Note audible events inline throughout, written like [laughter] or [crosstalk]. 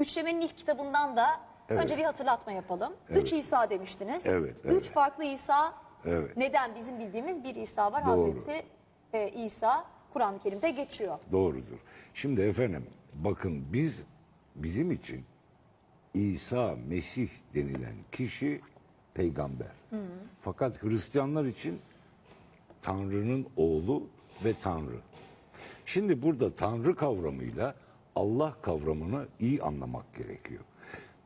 Üçlemenin ilk kitabından da Evet. önce bir hatırlatma yapalım. Evet. Üç İsa demiştiniz. Evet, Üç evet. farklı İsa. Evet. Neden? Bizim bildiğimiz bir İsa var. Doğru. Hazreti e, İsa Kur'an-ı Kerim'de geçiyor. Doğrudur. Şimdi efendim bakın biz bizim için İsa Mesih denilen kişi peygamber. Fakat Hristiyanlar için Tanrı'nın oğlu ve Tanrı. Şimdi burada Tanrı kavramıyla Allah kavramını iyi anlamak gerekiyor.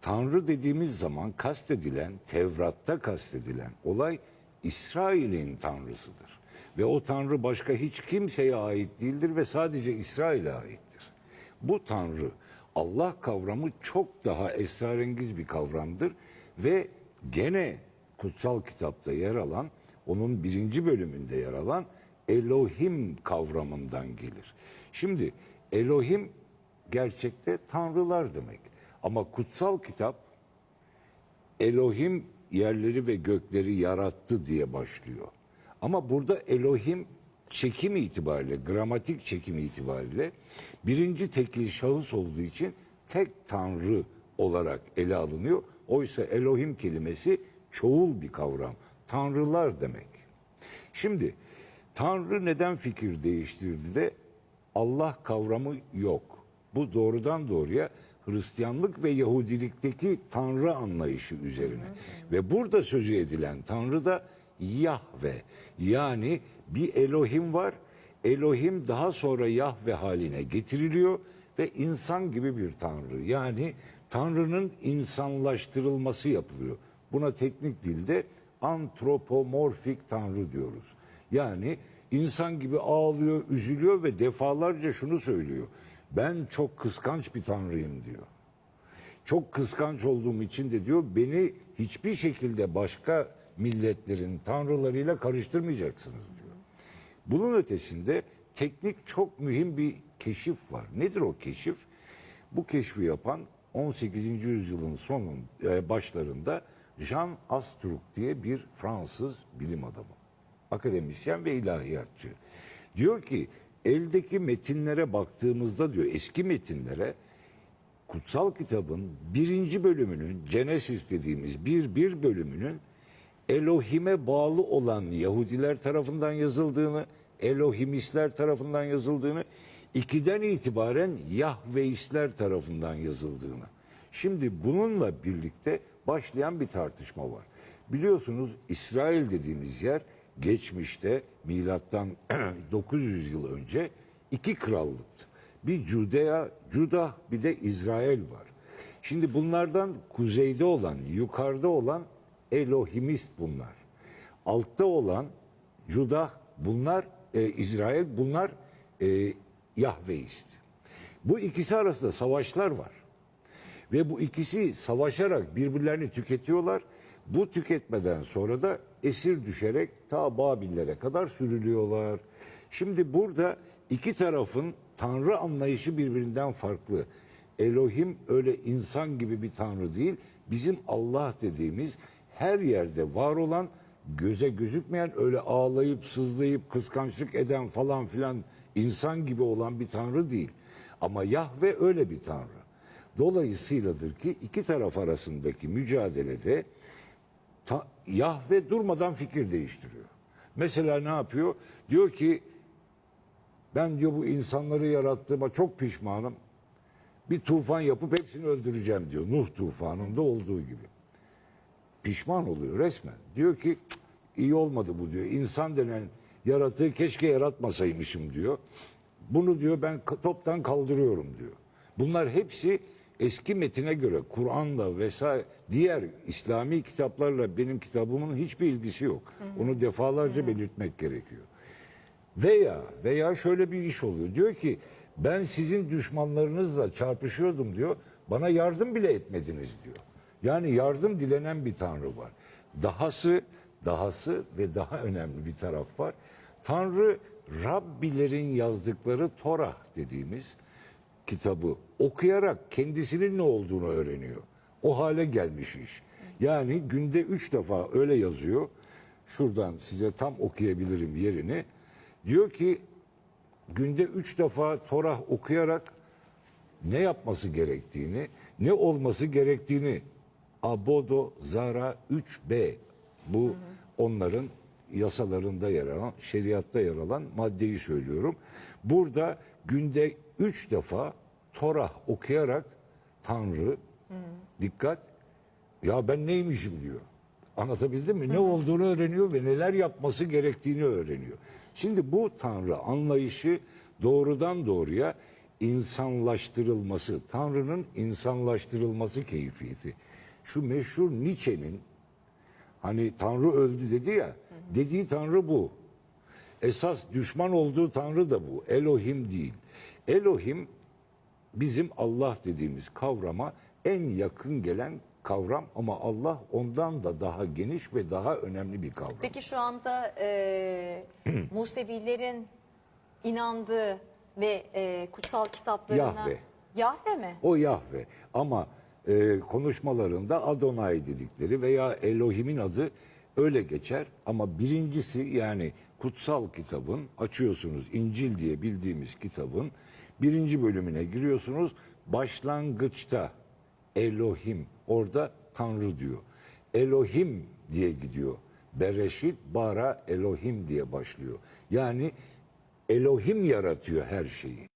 Tanrı dediğimiz zaman kastedilen, Tevrat'ta kastedilen olay İsrail'in tanrısıdır. Ve o tanrı başka hiç kimseye ait değildir ve sadece İsrail'e aittir. Bu tanrı, Allah kavramı çok daha esrarengiz bir kavramdır ve gene kutsal kitapta yer alan, onun birinci bölümünde yer alan Elohim kavramından gelir. Şimdi Elohim gerçekte tanrılar demek. Ama kutsal kitap Elohim yerleri ve gökleri yarattı diye başlıyor. Ama burada Elohim çekim itibariyle, gramatik çekim itibariyle birinci tekil şahıs olduğu için tek tanrı olarak ele alınıyor. Oysa Elohim kelimesi çoğul bir kavram. Tanrılar demek. Şimdi Tanrı neden fikir değiştirdi de Allah kavramı yok. Bu doğrudan doğruya Hristiyanlık ve Yahudilikteki Tanrı anlayışı üzerine. Ve burada sözü edilen Tanrı da Yahve. Yani bir Elohim var. Elohim daha sonra Yahve haline getiriliyor ve insan gibi bir Tanrı. Yani Tanrı'nın insanlaştırılması yapılıyor. Buna teknik dilde antropomorfik Tanrı diyoruz. Yani insan gibi ağlıyor, üzülüyor ve defalarca şunu söylüyor. Ben çok kıskanç bir tanrıyım diyor. Çok kıskanç olduğum için de diyor beni hiçbir şekilde başka milletlerin tanrılarıyla karıştırmayacaksınız diyor. Bunun ötesinde teknik çok mühim bir keşif var. Nedir o keşif? Bu keşfi yapan 18. yüzyılın sonun e, başlarında Jean Astruc diye bir Fransız bilim adamı. Akademisyen ve ilahiyatçı. Diyor ki eldeki metinlere baktığımızda diyor eski metinlere kutsal kitabın birinci bölümünün Genesis dediğimiz bir bir bölümünün Elohim'e bağlı olan Yahudiler tarafından yazıldığını, Elohimistler tarafından yazıldığını, ikiden itibaren Yahveistler tarafından yazıldığını. Şimdi bununla birlikte başlayan bir tartışma var. Biliyorsunuz İsrail dediğimiz yer geçmişte milattan [clears throat] 900 yıl önce iki krallıktı. Bir Judea, Juda bir de İsrail var. Şimdi bunlardan kuzeyde olan, yukarıda olan Elohimist bunlar. Altta olan Juda bunlar, e, İsrail bunlar e, Yahveist. Bu ikisi arasında savaşlar var. Ve bu ikisi savaşarak birbirlerini tüketiyorlar. Bu tüketmeden sonra da esir düşerek ta Babillere kadar sürülüyorlar. Şimdi burada iki tarafın tanrı anlayışı birbirinden farklı. Elohim öyle insan gibi bir tanrı değil. Bizim Allah dediğimiz her yerde var olan göze gözükmeyen öyle ağlayıp sızlayıp kıskançlık eden falan filan insan gibi olan bir tanrı değil. Ama Yahve öyle bir tanrı. Dolayısıyladır ki iki taraf arasındaki mücadelede ta, Yahve durmadan fikir değiştiriyor. Mesela ne yapıyor? Diyor ki ben diyor bu insanları yarattığıma çok pişmanım. Bir tufan yapıp hepsini öldüreceğim diyor. Nuh tufanında olduğu gibi. Pişman oluyor resmen. Diyor ki "Cık, iyi olmadı bu diyor. İnsan denen yaratığı keşke yaratmasaymışım diyor. Bunu diyor ben toptan kaldırıyorum diyor. Bunlar hepsi eski metine göre Kur'an'la vesaire diğer İslami kitaplarla benim kitabımın hiçbir ilgisi yok. Onu defalarca belirtmek gerekiyor. Veya veya şöyle bir iş oluyor. Diyor ki ben sizin düşmanlarınızla çarpışıyordum diyor. Bana yardım bile etmediniz diyor. Yani yardım dilenen bir tanrı var. Dahası, dahası ve daha önemli bir taraf var. Tanrı Rabbilerin yazdıkları Torah dediğimiz kitabı okuyarak kendisinin ne olduğunu öğreniyor. O hale gelmiş iş. Yani günde üç defa öyle yazıyor. Şuradan size tam okuyabilirim yerini. Diyor ki günde üç defa Torah okuyarak ne yapması gerektiğini, ne olması gerektiğini Abodo Zara 3B bu onların yasalarında yer alan, şeriatta yer alan maddeyi söylüyorum. Burada günde üç defa Torah okuyarak Tanrı dikkat ya ben neymişim diyor. Anlatabildim mi? Ne olduğunu öğreniyor ve neler yapması gerektiğini öğreniyor. Şimdi bu Tanrı anlayışı doğrudan doğruya insanlaştırılması, Tanrı'nın insanlaştırılması keyfiyeti. Şu meşhur Nietzsche'nin hani Tanrı öldü dedi ya, dediği Tanrı bu. Esas düşman olduğu Tanrı da bu. Elohim değil. Elohim bizim Allah dediğimiz kavrama en yakın gelen kavram ama Allah ondan da daha geniş ve daha önemli bir kavram. Peki şu anda e, [clears throat] Musevilerin inandığı ve e, kutsal kitaplarına... Yahve. Yahve mi? O Yahve ama e, konuşmalarında Adonai dedikleri veya Elohim'in adı öyle geçer ama birincisi yani kutsal kitabın açıyorsunuz İncil diye bildiğimiz kitabın birinci bölümüne giriyorsunuz başlangıçta Elohim orada Tanrı diyor. Elohim diye gidiyor. Bereşit bara Elohim diye başlıyor. Yani Elohim yaratıyor her şeyi.